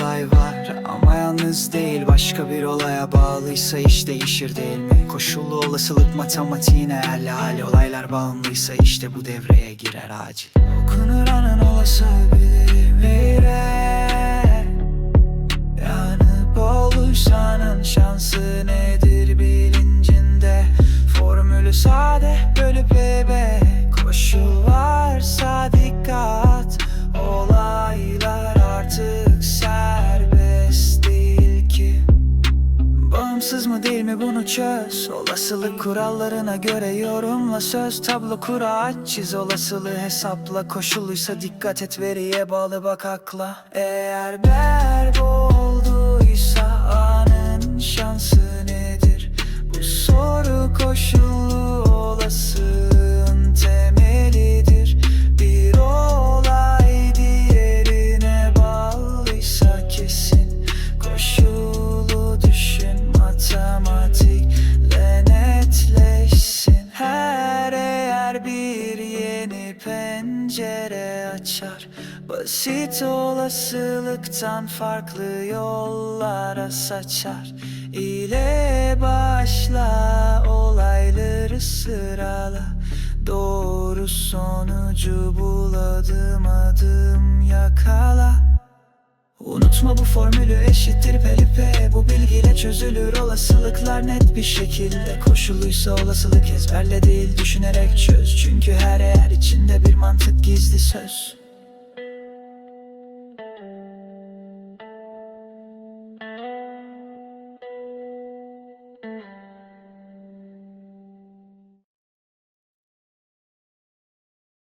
olay var Ama yalnız değil başka bir olaya bağlıysa iş değişir değil mi? Koşullu olasılık matematiğine el hali Olaylar bağımlıysa işte bu devreye girer acil Okunur anın olay çöz. Olasılık kurallarına göre yorumla söz. Tablo kura aç çiz. Olasılığı hesapla. Koşuluysa dikkat et veriye bağlı bak akla. Eğer berbo olduysa yeni pencere açar. Basit olasılıktan farklı yollara saçar. İle başla olayları sırala. Doğru sonucu bul adım adım yakala. Unutma bu formülü eşittir pelipe Bu bilgiyle çözülür olasılıklar net bir şekilde Koşuluysa olasılık ezberle değil düşünerek çöz. Çünkü her içinde bir mantık gizli söz